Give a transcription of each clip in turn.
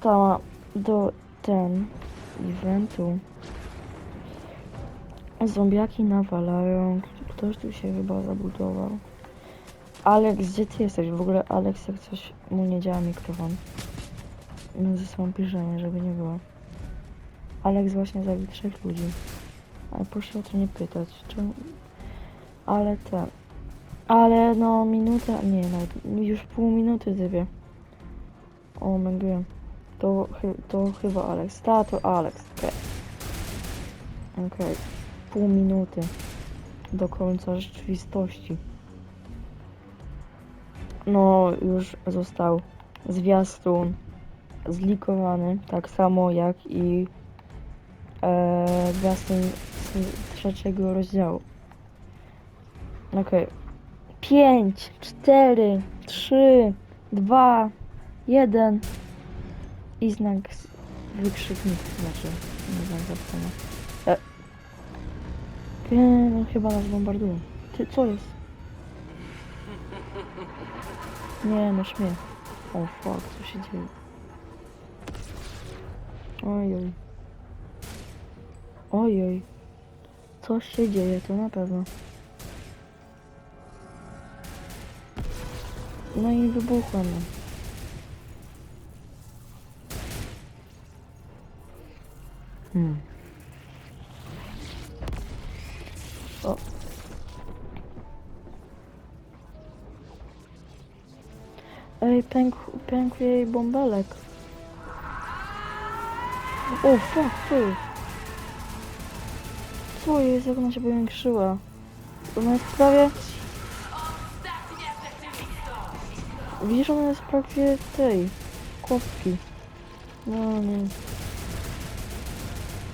dostała do ten eventu. Zombiaki nawalają. Ktoś tu się chyba zabudował. Alex, gdzie ty jesteś? W ogóle Alex, jak coś mu nie działa mikrofon. No ze sobą piszemy, żeby nie było. Alex właśnie zabił trzech ludzi. Ale proszę o to nie pytać. Ale ten. Ale no minuta, nie nawet już pół minuty typie. O god. To, to chyba Alex. Ta, to Alex. Okej. Okej. Pół minuty. Do końca rzeczywistości. No, już został zwiastun zlikowany, tak samo jak i e, zwiastun z trzeciego rozdziału. Okej. Pięć, cztery, trzy, dwa, jeden i znak wykrzyknik, znaczy nie znak zapytania. E. No chyba nas bombardują. Ty, co jest? Nie, no śmiech. O fuck, co się dzieje? Ojoj. Ojoj. Coś się dzieje, to na pewno. No i wybuchłem. Hmm. O. Ej, pękł, pękł jej bąbelek. O, fuck, jest? Co jest, jak ona się powiększyła? Ona jest prawie... Widzisz, ona jest prawie tej... Kostki. No nie.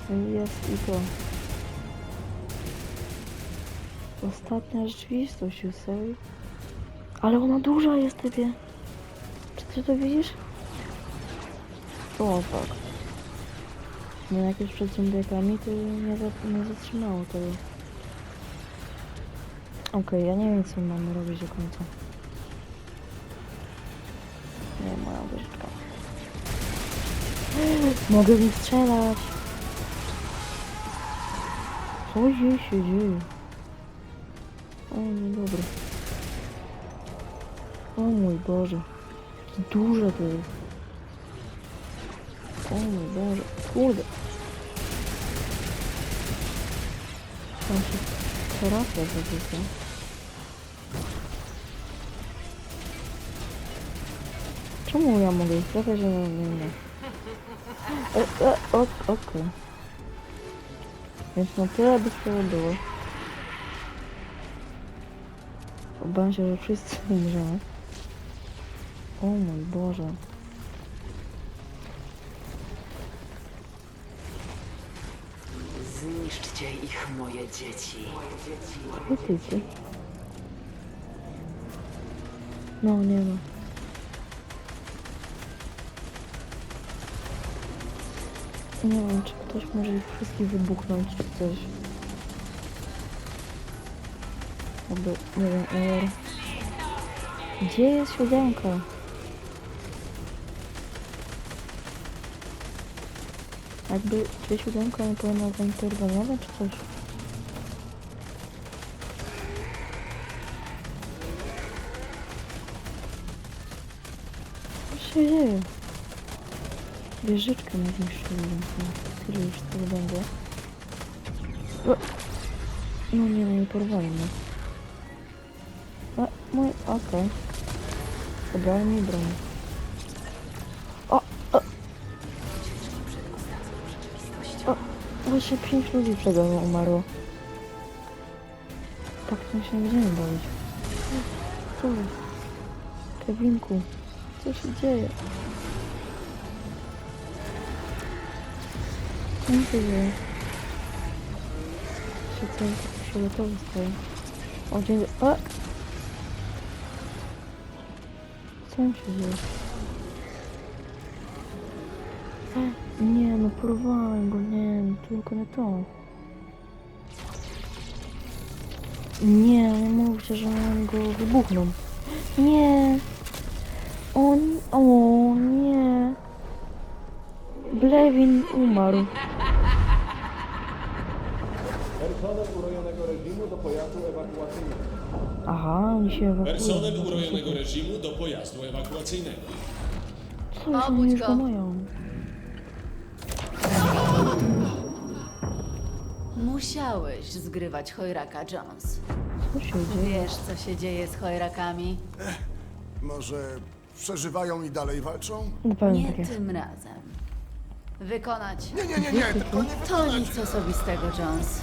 Jest i to. Ostatnia rzeczywistość, say? Ale ona duża jest, typie. Czy ty to widzisz? O, fuck. Nie, jak już przed zombiakami, to nie, za, nie zatrzymało tego. Okej, ja nie wiem, co mamy robić do końca. Nie, moja uderzyczka. Mogę nich strzelać. Co jej się dzieje? O, niedobry. O mój Boże. Jakie duże to jest. O mój Boże. Kurde. Tam się terapia zarzuca. Czemu ja mogę ich trafiać, a nie nie? E, e, ok, okej. Więc na tyle by to było. Obawiam się, że wszyscy umrzemy. O mój Boże. Zniszczcie ich, moje dzieci. Co ty, ty? No, nie ma. Nie wiem, czy ktoś może ich wszystkich wybuchnąć, czy coś. Albo, nie wiem, ER. Gdzie jest siódemka? Jakby, czy siódemka nie powinna zainterweniować, czy coś? Co się dzieje? Wieżyczkę mi zniszczyli, więc no, tyle już tego będzie. No nie, no nie porwali mnie. A, mój, okej. Zabrali mi broń. O, o, o, właśnie pięć ludzi przede mną umarło. Tak to się nie będziemy bawić. Co? Kevinku, co się dzieje? Co mi się? Się cały taki fioletowy stoi. O, dzień dobry. Co mi się dzieje? Nie, no porwałem go, nie, no tylko nie to. Nie, nie mówcie, że on go wybuchną. Nie! O, n- o nie! Blewin umarł. Personel urojonego reżimu do pojazdu ewakuacyjnego. Aha, oni się ewakuują. Personel urojonego reżimu do pojazdu ewakuacyjnego. Co już oni Obudź już go. go mają? Musiałeś zgrywać chojraka, Jones. Co się dzieje? Wiesz, co się dzieje z chojrakami? Może przeżywają i dalej walczą? Pewno Nie jest. tym razem. Wykonać. Nie, nie, nie, nie, tylko nie To wykonać. nic osobistego, Jones.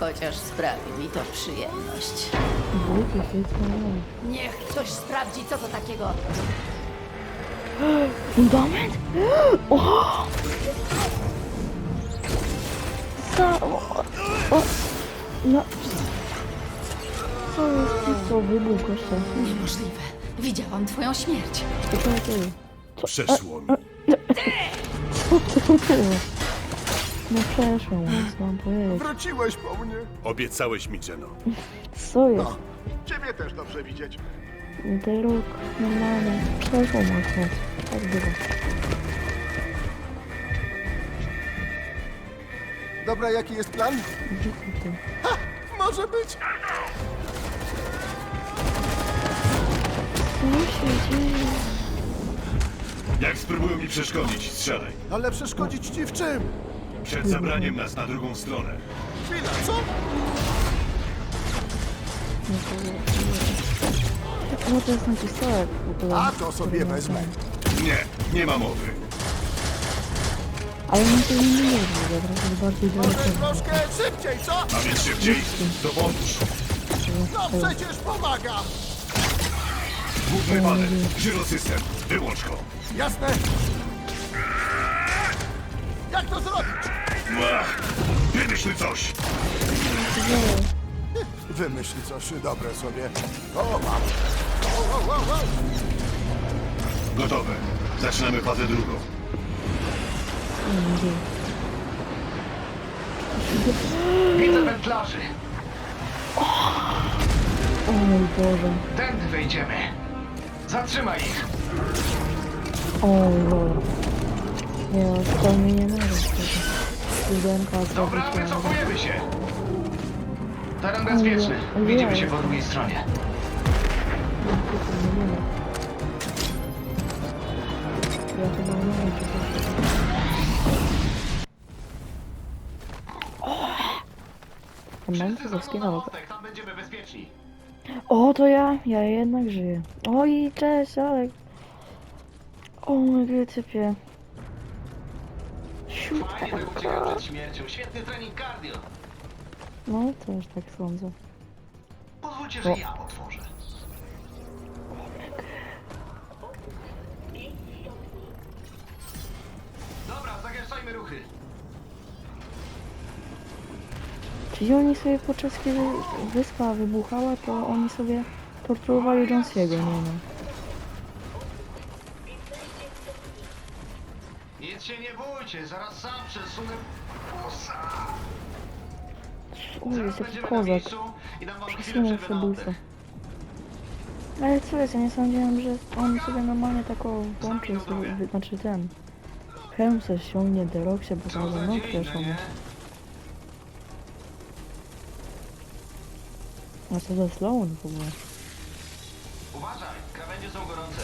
Chociaż sprawi mi to przyjemność. Co? Niech ktoś sprawdzi, co to takiego. Fundament? O! Za... O! o. No... Co jest? Co? Wybuch gościa. Niemożliwe. Widziałam twoją śmierć. Czekaj, Przeszło mi. Co to było? No przeszło, co mam powiedzieć? Wróciłeś po mnie. Obiecałeś mi, Jeno. Co jest? No, ciebie też dobrze widzieć. Rok normalnie przeszło mocno. Tak było. Dobra, jaki jest plan? Dziękuję ty. Może być. Co się dzieje? Jak spróbują mi przeszkodzić, strzelaj. Ale przeszkodzić ci w czym? Przed zabraniem nas na drugą stronę. Chwila, co? No to jest na pistolet w ogóle. A to sobie wezmę. Nie, nie ma mowy. Ale mi to nie jest w ogóle, trochę bardziej Może daleko. troszkę szybciej, co? A więc szybciej, to pomóż. No przecież pomagam. Główny panel, żyrosystem, wyłącz go. Jasne. Jak to zrobić? Wymyśl coś. Wymyśl coś dobre sobie. O, mam. O, o, o, o. Gotowe. Zaczynamy fazę drugą. Widzę wędlarzy. O mój Boże. Tędy wejdziemy. Zatrzymaj ich. O mój Boże. Nie to mi nie może Studentka Dobra, zrobić wycofujemy się. Teren bezpieczny. Widzimy się po drugiej stronie. Ja chyba nie wiem, czy to się... Mam Wszyscy na mostek, tam będziemy bezpieczni. O, to ja, ja jednak żyję. Oj, cześć, Alek. O mój typie. Fajnie tak uciekam przed śmiercią. Świetny trening cardio. No, też tak sądzę. Pozwólcie, że ja otworzę. Dobra, zagęszczajmy ruchy. Czyli oni sobie podczas kiedy wyspa wybuchała, to oni sobie torturowali Jonesiego, nie no. Nic się nie bójcie, zaraz sam przesunę busa. O, Zaraz będziemy na kozak. miejscu i dam wam chwilę Przesunął przerwy na sobie busa. oddech. Ale co jest, ja nie sądziłem, że on sobie normalnie taką włączy sobie, wy- znaczy ten. Helm se ściągnie, Derok się Co pokaże, za dzień, przecież no on. nie? A co za Sloan w ogóle? Uważaj, krawędzie są gorące.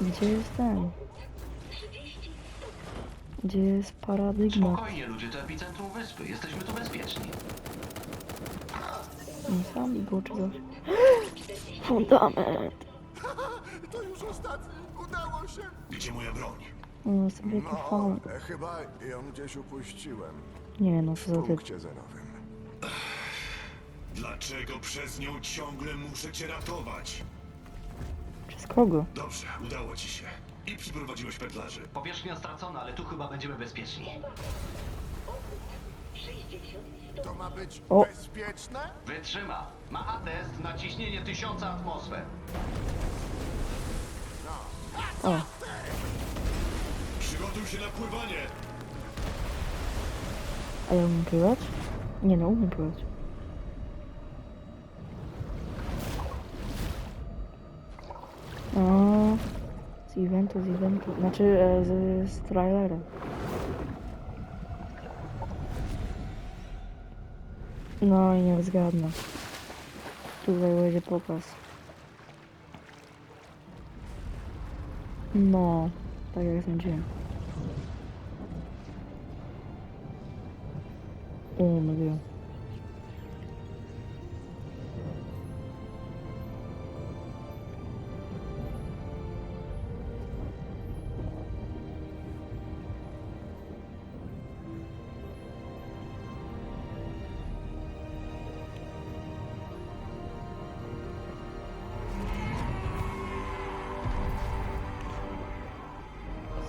Gdzie jest ten? Gdzie jest paradygmat? Spokojnie ludzie, to epicentrum wyspy. Jesteśmy tu bezpieczni. On sam był czy coś? Fundament! To już ostatni. Udało się. Gdzie moja broń? No sobie to No, fan. e, chyba ją gdzieś upuściłem. Nie no, co W za typ. punkcie zerowym. Dlaczego przez nią ciągle muszę cię ratować? Przez kogo? Dobrze, udało ci się. I przyprowadziłeś pętlarzy. Powierzchnia stracona, ale tu chyba będziemy bezpieczni. To ma być O. No. bezpieczne? Wytrzyma. Ma atest na ciśnienie 1000 atmosfer. O, Przygotuj się na pływanie. a ja umiem pływać? Nie no, umiem pływać. Z eventu, z eventu. Znaczy e, z, z trailera. No i niech zgadnę. Tutaj będzie pokaz. No, tak jak sądziłem. O, no wiem.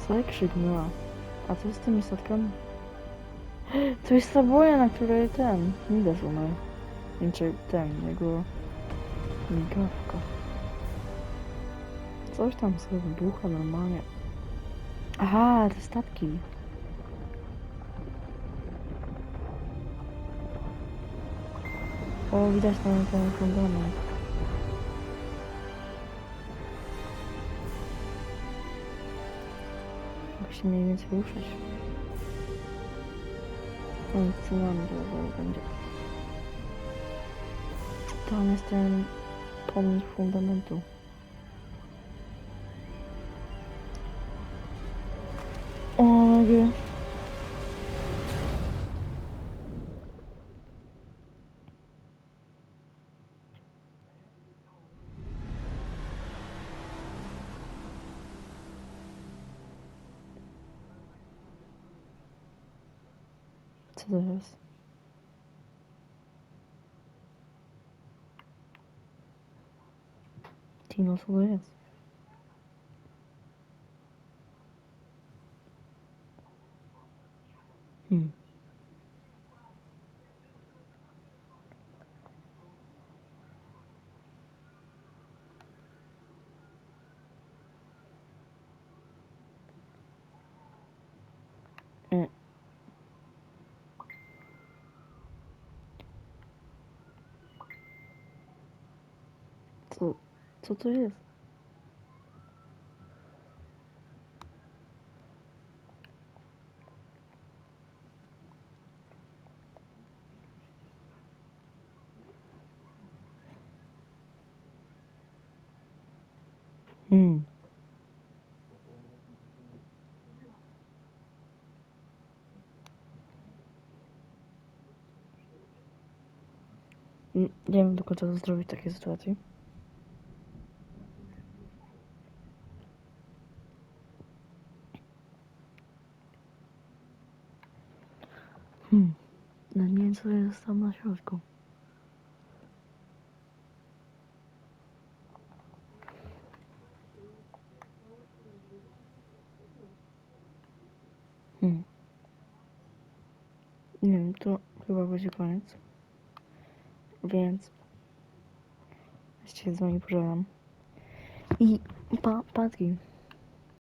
Co jak krzyknęła? A co z tymi statkami? To jest ta boja, na której ten Midas umarł. Znaczy ten, jego migawka. Coś tam sobie wybucha normalnie. Aha, te statki. O, widać tam ten fundament. Musi mniej więcej ruszać. O, co nam to zaraz będzie? Tam jest ten pomnik fundamentu. O, nie. Co to jest? Tino, co to jest? Co, co to jest? Hmm. Mm, Nie wiem końca co zrobić w takiej sytuacji. Hmm. No nie jest tam na środku. Hmm. Nie wiem, to chyba będzie koniec. Więc się z wami pożegnam. I pa, Patki,